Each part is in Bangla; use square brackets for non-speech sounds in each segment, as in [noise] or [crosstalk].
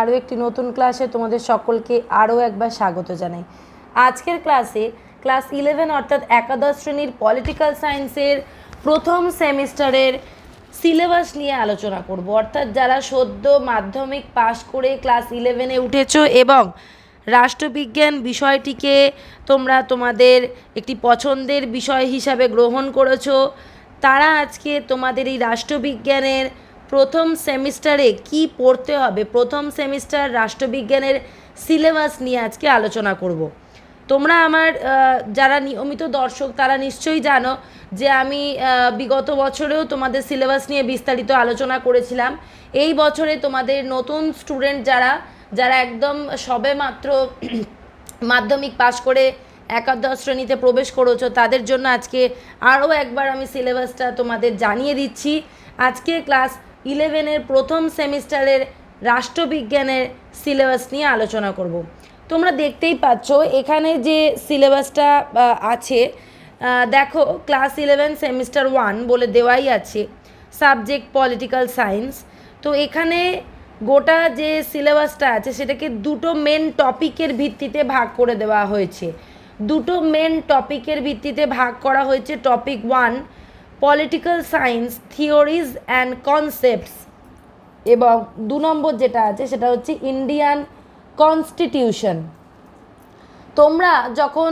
আরও একটি নতুন ক্লাসে তোমাদের সকলকে আরও একবার স্বাগত জানাই। আজকের ক্লাসে ক্লাস ইলেভেন অর্থাৎ একাদশ শ্রেণির পলিটিক্যাল সায়েন্সের প্রথম সেমিস্টারের সিলেবাস নিয়ে আলোচনা করব। অর্থাৎ যারা সদ্য মাধ্যমিক পাশ করে ক্লাস ইলেভেনে উঠেছো এবং রাষ্ট্রবিজ্ঞান বিষয়টিকে তোমরা তোমাদের একটি পছন্দের বিষয় হিসাবে গ্রহণ করেছ, তারা আজকে তোমাদের এই রাষ্ট্রবিজ্ঞানের প্রথম সেমিস্টারে কি পড়তে হবে? প্রথম সেমিস্টার রাষ্ট্রবিজ্ঞানের সিলেবাস নিয়ে আজকে আলোচনা করব। তোমরা আমার যারা নিয়মিত দর্শক, তারা নিশ্চয়ই জানো যে আমি বিগত বছরেও তোমাদের সিলেবাস নিয়ে বিস্তারিত আলোচনা করেছিলাম। এই বছরে তোমাদের নতুন স্টুডেন্ট যারা যারা একদম সবে মাত্র [clears throat] মাধ্যমিক পাশ করে একাদশ শ্রেণীতে প্রবেশ করেছ, তাদের জন্য আজকে আরও একবার আমি সিলেবাসটা তোমাদের জানিয়ে দিচ্ছি। আজকে ক্লাস ইলেভেনের প্রথম সেমিস্টারের রাষ্ট্রবিজ্ঞানের সিলেবাস নিয়ে আলোচনা করব। তোমরা দেখতেই পাচ্ছ, এখানে যে সিলেবাসটা আছে দেখো, ক্লাস ইলেভেন, সেমিস্টার ওয়ান বলে দেওয়াই আছে, সাবজেক্ট পলিটিক্যাল সায়েন্স। তো এখানে গোটা যে সিলেবাসটা আছে, সেটাকে দুটো মেন টপিকের ভিত্তিতে ভাগ করে দেওয়া হয়েছে। দুটো মেন টপিকের ভিত্তিতে ভাগ করা হয়েছে topic one political science theories and concepts এবং দু নম্বর যেটা আছে সেটা হচ্ছে ইন্ডিয়ান কনস্টিটিউশন তোমরা যখন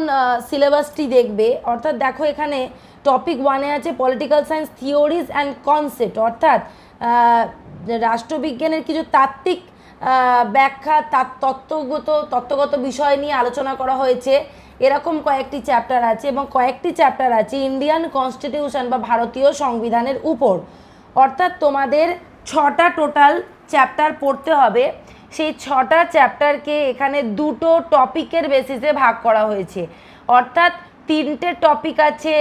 সিলেবাসটি দেখবে, অর্থাৎ দেখো এখানে টপিক ওয়ানে আছে political science theories and concept অর্থাৎ রাষ্ট্রবিজ্ঞানের কিছু তাত্ত্বিক ব্যাখ্যা তার তত্ত্বগত তত্ত্বগত বিষয় নিয়ে আলোচনা করা হয়েছে। এরকম কয়েকটি চ্যাপ্টার আছে এবং কয়েকটি চ্যাপ্টার আছে ইন্ডিয়ান কনস্টিটিউশন বা ভারতীয় সংবিধানের উপর। অর্থাৎ তোমাদের ছটা টোটাল চ্যাপ্টার পড়তে হবে। সেই ছটা চ্যাপ্টারকে এখানে দুটো টপিকের বেসিসে ভাগ করা হয়েছে। অর্থাৎ তিনটে টপিক আছে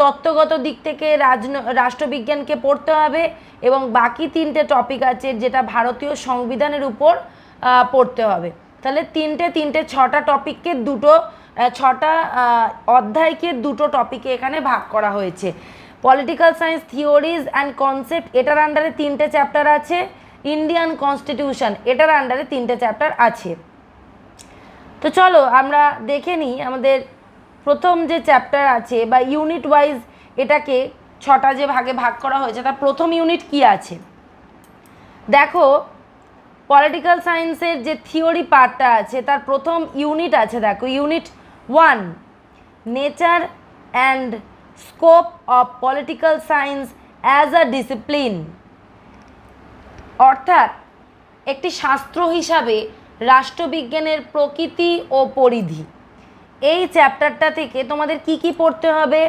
তত্ত্বগত দিক থেকে রাজন, রাষ্ট্রবিজ্ঞানকে পড়তে হবে এবং বাকি তিনটে টপিক আছে যেটা ভারতীয় সংবিধানের উপর পড়তে হবে। তাহলে তিনটে তিনটে, ছটা টপিককে দুটো ছটা অধ্যায়কে দুটো টপিকে এখানে ভাগ করা হয়েছে। Political science theories and concept এটার আন্ডারে তিনটে চ্যাপ্টার আছে। ইন্ডিয়ান কনস্টিটিউশন এটার আন্ডারে তিনটে চ্যাপ্টার আছে। তো চলো আমরা দেখে নিই আমাদের প্রথম যে চ্যাপ্টার আছে বা ইউনিট ওয়াইজ এটাকে ছটা যে ভাগে ভাগ করা হয়েছে, তার প্রথম ইউনিট কি আছে? দেখো পলিটিক্যাল সায়েন্সের যে থিওরি পার্টটা আছে, তার প্রথম ইউনিট আছে, দেখো unit one nature and scope of political science as a discipline অর্থাৎ, একটি শাস্ত্র হিসাবে রাষ্ট্রবিজ্ঞানের প্রকৃতি ও পরিধি। এই চ্যাপ্টারটা থেকে তোমাদের কি কি পড়তে হবে?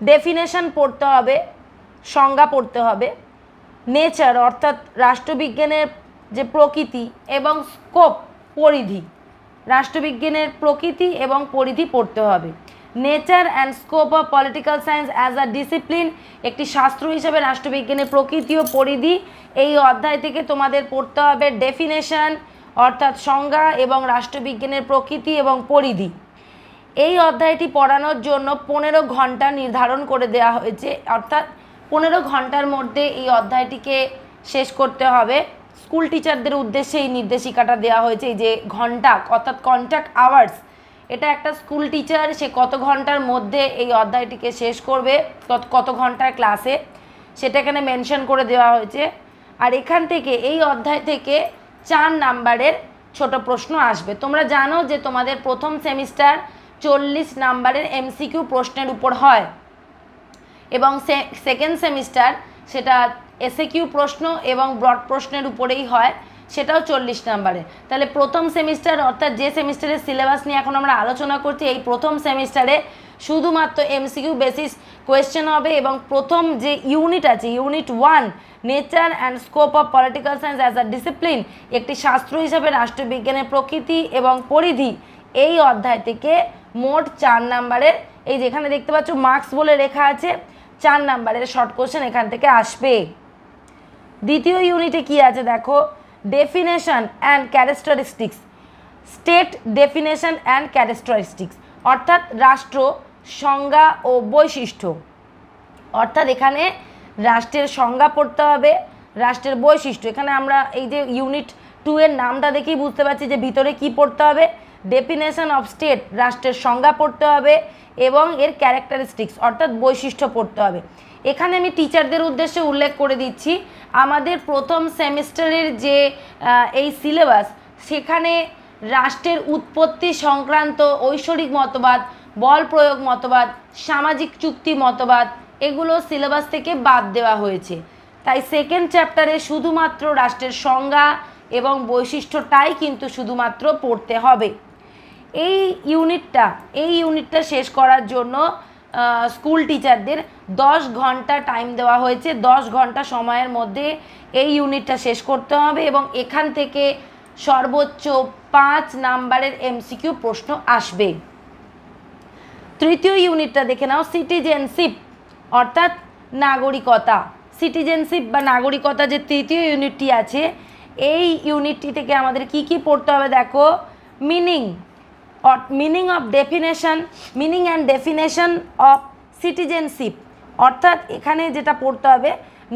ডেফিনেশন পড়তে হবে, সংজ্ঞা পড়তে হবে। নেচার অর্থাৎ রাষ্ট্রবিজ্ঞানের যে প্রকৃতি এবং স্কোপ পরিধি। রাষ্ট্রবিজ্ঞানের প্রকৃতি এবং পরিধি পড়তে হবে। Nature and scope of political science as a discipline একটি শাস্ত্র হিসেবে রাষ্ট্রবিজ্ঞানের প্রকৃতি ও পরিধি এই অধ্যায় থেকে তোমাদের পড়তে হবে ডেফিনেশন অর্থাৎ সংজ্ঞা এবং রাষ্ট্রবিজ্ঞানের প্রকৃতি এবং পরিধি। এই অধ্যায়টি পড়ানোর জন্য পনেরো ঘণ্টা নির্ধারণ করে দেওয়া হয়েছে। অর্থাৎ পনেরো ঘণ্টার মধ্যে এই অধ্যায়টিকে শেষ করতে হবে। স্কুল টিচারদের উদ্দেশ্যে এই নির্দেশিকাটা দেওয়া হয়েছে যে ঘণ্টা, অর্থাৎ কন্ট্যাক্ট আওয়ার্স এটা একটা স্কুল টিচার, সে কত ঘণ্টার মধ্যে এই অধ্যায়টিকে শেষ করবে, কত ঘণ্টার ক্লাসে, সেটা এখানে মেনশন করে দেওয়া হয়েছে। আর এখান থেকে, এই অধ্যায় থেকে চার নাম্বারের ছোট প্রশ্ন আসবে। তোমরা জানো যে তোমাদের প্রথম সেমিস্টার চল্লিশ নাম্বারের এমসিকিউ প্রশ্নের উপর হয় এবং সেকেন্ড সেমিস্টার সেটা এসএ কিউ প্রশ্ন এবং ব্রড প্রশ্নের উপরেই হয়, সেটাও চল্লিশ নাম্বারে। তাহলে প্রথম সেমিস্টার অর্থাৎ যে সেমিস্টারের সিলেবাস নিয়ে এখন আমরা আলোচনা করছি, এই প্রথম সেমিস্টারে শুধুমাত্র এমসিকিউ বেসিস কোয়েশ্চেন হবে এবং প্রথম যে ইউনিট আছে unit one nature and scope of political science as a discipline একটি শাস্ত্র হিসাবে রাষ্ট্রবিজ্ঞানের প্রকৃতি এবং পরিধি, এই অধ্যায় থেকে মোট চার নাম্বারের, এই যেখানে দেখতে পাচ্ছ মার্কস বলে লেখা আছে, চার নাম্বারের শর্ট কোশ্চেন এখান থেকে আসবে। দ্বিতীয় ইউনিটে কি আছে দেখো? Definition and characteristics state definition and characteristics অর্থাৎ রাষ্ট্র, সংজ্ঞা ও বৈশিষ্ট্য। অর্থাৎ এখানে রাষ্ট্রের সংজ্ঞা পড়তে হবে, রাষ্ট্রের বৈশিষ্ট্য। এখানে আমরা এই যে ইউনিট টু এর নামটা দেখেই বুঝতে পারছি যে ভিতরে কি পড়তে হবে। ডেফিনেশন অফ স্টেট রাষ্ট্রের সংজ্ঞা পড়তে হবে এবং এর ক্যারেক্টারিস্টিক্স অর্থাৎ বৈশিষ্ট্য পড়তে হবে। এখানে আমি টিচারদের উদ্দেশ্যে উল্লেখ করে দিচ্ছি। আমাদের প্রথম সেমিস্টারের যে এই সিলেবাস সেখানে রাষ্ট্রের উৎপত্তি সংক্রান্ত ঐশ্বরিক মতবাদ, বল প্রয়োগ মতবাদ, সামাজিক চুক্তি মতবাদ, এগুলো সিলেবাস থেকে বাদ দেওয়া হয়েছে। তাই সেকেন্ড চ্যাপ্টারে শুধুমাত্র রাষ্ট্রের সংজ্ঞা এবং বৈশিষ্ট্যটাই কিন্তু শুধুমাত্র পড়তে হবে। এই ইউনিটটা এই ইউনিটটা শেষ করার জন্য স্কুল টিচারদের দশ ঘণ্টা টাইম দেওয়া হয়েছে। দশ ঘণ্টা সময়ের মধ্যে এই ইউনিটটা শেষ করতে হবে এবং এখান থেকে সর্বোচ্চ পাঁচ নাম্বারের এমসিকিউ প্রশ্ন আসবে। তৃতীয় ইউনিটটা দেখে নাও, সিটিজেনশিপ, অর্থাৎ নাগরিকতা। সিটিজেনশিপ বা নাগরিকতা যে তৃতীয় ইউনিটটি আছে এই ইউনিটটি থেকে আমাদের কি কি পড়তে হবে দেখো? Meaning meaning of definition meaning and definition of citizenship অর্থাৎ এখানে যেটা পড়তে হবে,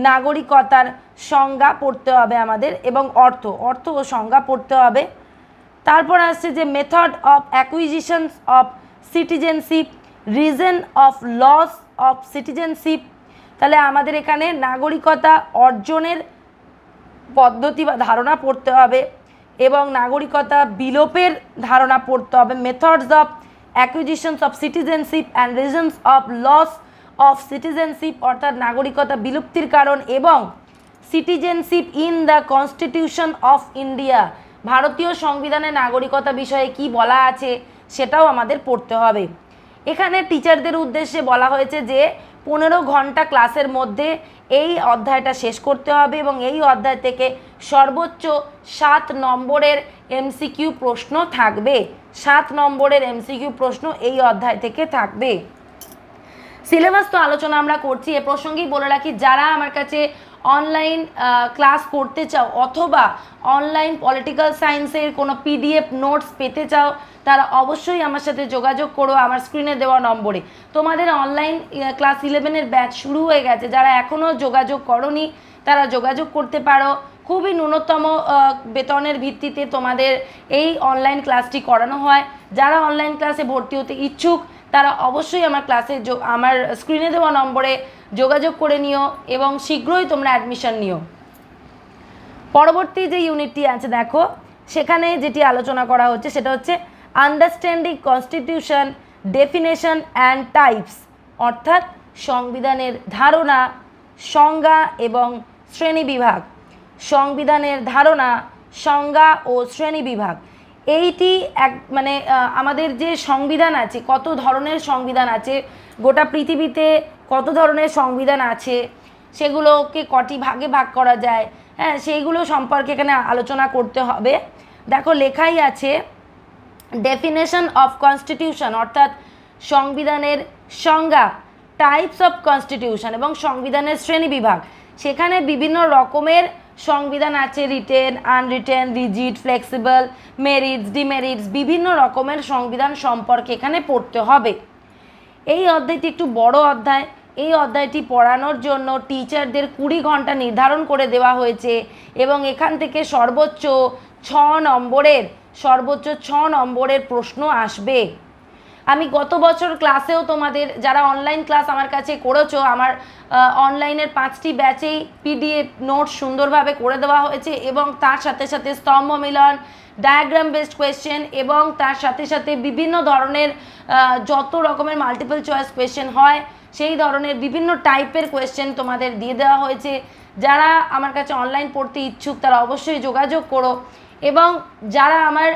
নাগরিকতার সংজ্ঞা পড়তে হবে আমাদের এবং অর্থ অর্থ ও সংজ্ঞা পড়তে হবে। তারপর আসছে যে method of acquisition of citizenship reason of loss of citizenship তাহলে আমাদের এখানে নাগরিকতা অর্জনের পদ্ধতি বা ধারণা পড়তে হবে এবং নাগরিকতা বিলোপের ধারণা পড়তে হবে। Methods of acquisitions of citizenship and reasons of loss of citizenship অর্থাৎ নাগরিকতা বিলুপ্তির কারণ এবং citizenship in the constitution of India ভারতীয় সংবিধানে নাগরিকতা বিষয়ে কি বলা আছে সেটাও আমাদের পড়তে হবে। এখানে টিচারদের উদ্দেশ্যে বলা হয়েছে যে পনেরো ঘণ্টা ক্লাসের মধ্যে এই অধ্যায়টা শেষ করতে হবে এবং এই অধ্যায় থেকে সর্বোচ্চ সাত নম্বরের এমসিকিউ প্রশ্ন থাকবে। সাত নম্বরের এমসিকিউ প্রশ্ন এই অধ্যায় থেকে থাকবে। সিলেবাস তো আলোচনা আমরা করছি, এ প্রসঙ্গেই বলে রাখি, যারা আমার কাছে অনলাইন ক্লাস করতে চাও অথবা অনলাইন পলিটিক্যাল সায়েন্সের কোনো পিডিএফ নোটস পেতে চাও, তারা অবশ্যই আমার সাথে যোগাযোগ করো আমার স্ক্রিনে দেওয়া নম্বরে। তোমাদের অনলাইন ক্লাস ইলেভেনের ব্যাচ শুরু হয়ে গেছে। যারা এখনও যোগাযোগ করনি, তারা যোগাযোগ করতে পারো। খুবই ন্যূনতম বেতনের ভিত্তিতে তোমাদের এই অনলাইন ক্লাসটি করানো হয়। যারা অনলাইন ক্লাসে ভর্তি হতে ইচ্ছুক তারা অবশ্যই আমার ক্লাসে আমার স্ক্রিনে দেওয়া নম্বরে যোগাযোগ করে নিও এবং শীঘ্রই তোমরা অ্যাডমিশন নিও। পরবর্তী যে ইউনিটটি আছে, দেখো, সেখানে যেটি আলোচনা করা হচ্ছে, সেটা হচ্ছে understanding constitution definition and types অর্থাৎ সংবিধানের ধারণা, সংজ্ঞা এবং শ্রেণীবিভাগ সংবিধানের ধারণা, সংজ্ঞা ও শ্রেণীবিভাগ এইটি এক মানে আমাদের যে সংবিধান আছে, কত ধরনের সংবিধান আছে, গোটা পৃথিবীতে কত ধরনের সংবিধান আছে, সেগুলোকে কটি ভাগে ভাগ করা যায় হ্যাঁ সেইগুলো সম্পর্কে এখানে আলোচনা করতে হবে। দেখো, লেখাই আছে ডেফিনেশন অফ কনস্টিটিউশন অর্থাৎ সংবিধানের সংজ্ঞা টাইপস অফ কনস্টিটিউশন এবং সংবিধানের শ্রেণি বিভাগ। সেখানে বিভিন্ন রকমের সংবিধান আছে written, unwritten rigid flexible, merits, demerits, বিভিন্ন রকমের সংবিধান সম্পর্কে এখানে পড়তে হবে। এই অধ্যায়টি একটু বড় অধ্যায়। এই অধ্যায়টি পড়ানোর জন্য টিচারদের কুড়ি ঘণ্টা নির্ধারণ করে দেওয়া হয়েছে এবং এখান থেকে সর্বোচ্চ ছ নম্বরের, সর্বোচ্চ ছ নম্বরের প্রশ্ন আসবে। আমি গত বছর ক্লাসেও তোমাদের যারা অনলাইন ক্লাস আমার কাছে করেছ, আমার অনলাইনের পাঁচটি ব্যাচেই পিডিএফ নোট সুন্দরভাবে করে দেওয়া হয়েছে এবং তার সাথে সাথে স্তম্ভ মিলন ডায়াগ্রাম বেসড কোয়েশ্চেন এবং তার সাথে সাথে বিভিন্ন ধরনের যত রকমের মাল্টিপল চয়েস কোয়েশ্চেন হয়, সেই ধরনের বিভিন্ন টাইপের কোয়েশ্চেন তোমাদের দিয়ে দেওয়া হয়েছে। যারা আমার কাছে অনলাইন পড়তে ইচ্ছুক তারা অবশ্যই যোগাযোগ করো এবং যারা আমার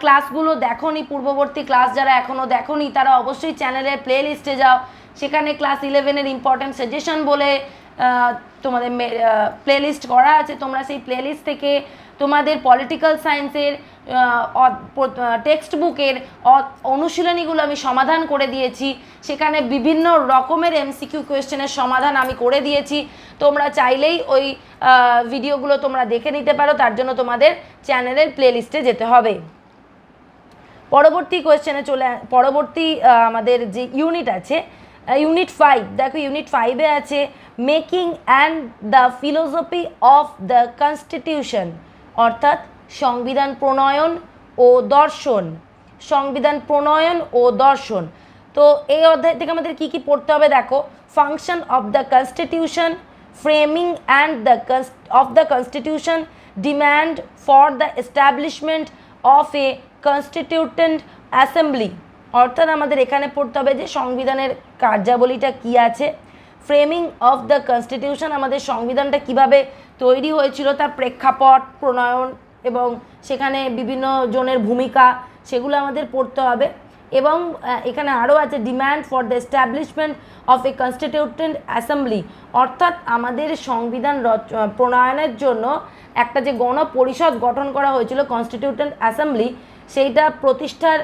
ক্লাসগুলো দেখোনি, পূর্ববর্তী ক্লাস যারা এখনও দেখোনি, তারা অবশ্যই চ্যানেলের প্লে লিস্টে যাও। সেখানে ক্লাস ইলেভেনের ইম্পর্ট্যান্ট সাজেশন বলে তোমাদের প্লে লিস্ট করা আছে। তোমরা সেই প্লে লিস্ট থেকে তোমাদের পলিটিক্যাল সায়েন্সের টেক্সট বুকের অনুশীলনীগুলো আমি সমাধান করে দিয়েছি। সেখানে বিভিন্ন রকমের এমসিকিউ কোয়েশ্চেনের সমাধান আমি করে দিয়েছি। তোমরা চাইলেই ওই ভিডিওগুলো তোমরা দেখে নিতে পারো। তার জন্য তোমাদের চ্যানেলের প্লে লিস্টে যেতে হবে। পরবর্তী কোয়েশ্চেনে চলে পরবর্তী আমাদের যে ইউনিট আছে ইউনিট ফাইভ দেখো ইউনিট ফাইভে আছে making and the philosophy of the constitution অর্থাৎ সংবিধান প্রণয়ন ও দর্শন, সংবিধান প্রণয়ন ও দর্শন। তো এই অধ্যায় থেকে আমাদের কী কী পড়তে হবে দেখো function of the constitution framing and the of the constitution demand for the establishment of a constituent assembly অর্থাৎ আমাদের এখানে পড়তে হবে যে সংবিধানের কার্যাবলীটা কি আছে। ফ্রেমিং অফ দ্য কনস্টিটিউশন আমাদের সংবিধানটা কীভাবে তৈরি হয়েছিল, তার প্রেক্ষাপট, প্রণয়ন এবং সেখানে বিভিন্ন জনের ভূমিকা, সেগুলো আমাদের পড়তে হবে। এবং এখানে আরও আছে demand for the establishment of a constituent assembly অর্থাৎ আমাদের সংবিধান রচ- প্রণয়নের জন্য একটা যে গণপরিষদ গঠন করা হয়েছিল কনস্টিটিউটেন্ট অ্যাসেম্বলি সেইটা প্রতিষ্ঠার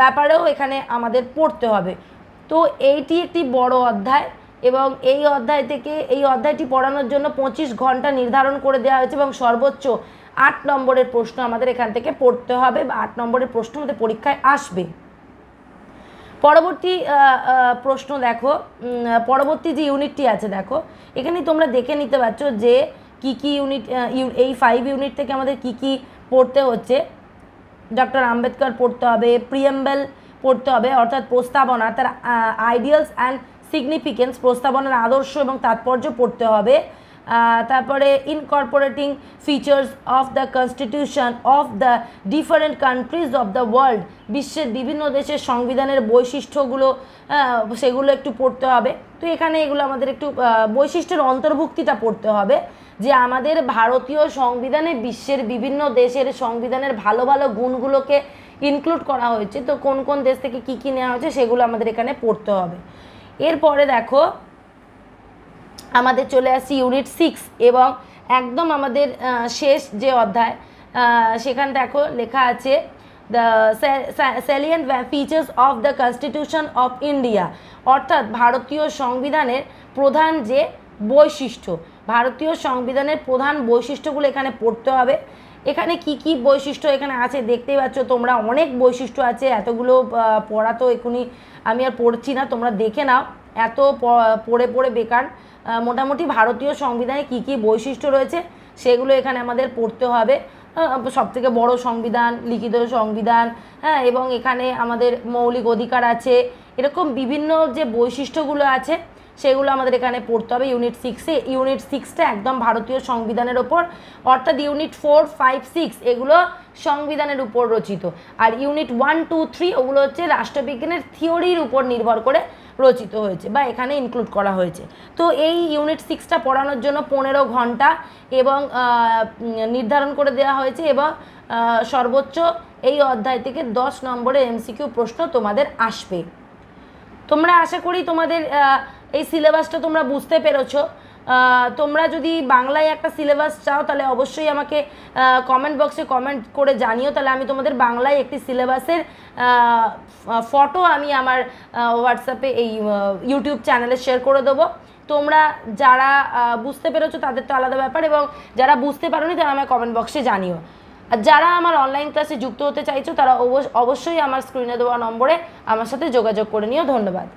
ব্যাপারেও এখানে আমাদের পড়তে হবে। তো এইটি একটি বড় অধ্যায় এবং এই অধ্যায় থেকে, এই অধ্যায়টি পড়ানোর জন্য পঁচিশ ঘণ্টা নির্ধারণ করে দেওয়া হয়েছে এবং সর্বোচ্চ আট নম্বরের প্রশ্ন আমাদের এখান থেকে পড়তে হবে বা আট নম্বরের প্রশ্ন আমাদের পরীক্ষায় আসবে। পরবর্তী প্রশ্ন দেখো। পরবর্তী যে ইউনিটটি আছে দেখো, এখানে তোমরা দেখে নিতে পারছ যে কি কি ইউনিট এই ফাইভ ইউনিট থেকে আমাদের কি কি পড়তে হচ্ছে। ডক্টর আম্বেদকর পড়তে হবে, প্রিয়েম্বেল পড়তে হবে, অর্থাৎ প্রস্তাবনা, তার আইডিয়ালস অ্যান্ড সিগনিফিকেন্স প্রস্তাবনার আদর্শ এবং তাৎপর্য পড়তে হবে। তারপরে incorporating features of the constitution of the different countries of the world বিশ্বের বিভিন্ন দেশের সংবিধানের বৈশিষ্ট্যগুলো সেগুলো একটু পড়তে হবে। তো এখানে এগুলো আমাদের একটু বৈশিষ্ট্যের অন্তর্ভুক্তিটা পড়তে হবে। যে আমাদের ভারতীয় সংবিধানে বিশ্বের বিভিন্ন দেশের সংবিধানের ভালো ভালো গুণগুলোকে ইনক্লুড করা হয়েছে। তো কোন কোন দেশ থেকে কী কী নেওয়া হয়েছে সেগুলো আমাদের এখানে পড়তে হবে। এরপরে দেখো, আমাদের চলে আসছি ইউনিট সিক্স এবং একদম আমাদের শেষ যে অধ্যায় সেখানে দেখো লেখা আছে the salient features of the constitution of India অর্থাৎ ভারতীয় সংবিধানের প্রধান যে বৈশিষ্ট্য ভারতীয় সংবিধানের প্রধান বৈশিষ্ট্যগুলো এখানে পড়তে হবে। এখানে কি কি বৈশিষ্ট্য এখানে আছে দেখতেই পাচ্ছ, তোমরা অনেক বৈশিষ্ট্য আছে, এতগুলো পড়া তো এখনই আমি আর পড়ছি না, তোমরা দেখে নাও, এত পড়ে পড়ে বেকার। মোটামুটি ভারতীয় সংবিধানে কি কি বৈশিষ্ট্য রয়েছে, সেগুলো এখানে আমাদের পড়তে হবে। সব থেকে বড় সংবিধান, লিখিত সংবিধান হ্যাঁ এবং এখানে আমাদের মৌলিক অধিকার আছে। এরকম বিভিন্ন যে বৈশিষ্ট্যগুলো আছে সেগুলো আমাদের এখানে পড়তে হবে ইউনিট সিক্সে ইউনিট সিক্সটা একদম ভারতীয় সংবিধানের ওপর অর্থাৎ ইউনিট ফোর ফাইভ সিক্স এগুলো সংবিধানের উপর রচিত। আর ইউনিট ওয়ান টু থ্রি ওগুলো হচ্ছে রাষ্ট্রবিজ্ঞানের থিওরির উপর নির্ভর করে রচিত হয়েছে বা এখানে ইনক্লুড করা হয়েছে। তো এই ইউনিট সিক্সটা পড়ানোর জন্য পনেরো ঘণ্টা এবং নির্ধারণ করে দেওয়া হয়েছে এবং সর্বোচ্চ এই অধ্যায় থেকে দশ নম্বরের এমসিকিউ প্রশ্ন তোমাদের আসবে। তোমরা আশা করি তোমাদের এই সিলেবাসটা তোমরা বুঝতে পেরেছ। তোমরা যদি বাংলায় একটা সিলেবাস চাও, তাহলে অবশ্যই আমাকে কমেন্ট বক্সে কমেন্ট করে জানিও। তাহলে আমি তোমাদের বাংলায় একটি সিলেবাসের ফটো আমি আমার হোয়াটসঅ্যাপে এই ইউটিউব চ্যানেলে শেয়ার করে দেবো। তোমরা যারা বুঝতে পেরেছ, তাদের তো আলাদা ব্যাপার এবং যারা বুঝতে পারোনি, তারা আমার কমেন্ট বক্সে জানিও। আর যারা আমার অনলাইন ক্লাসে যুক্ত হতে চাইছো, তারা অবশ- অবশ্যই আমার স্ক্রিনে দেওয়া নম্বরে আমার সাথে যোগাযোগ করে নিও। ধন্যবাদ।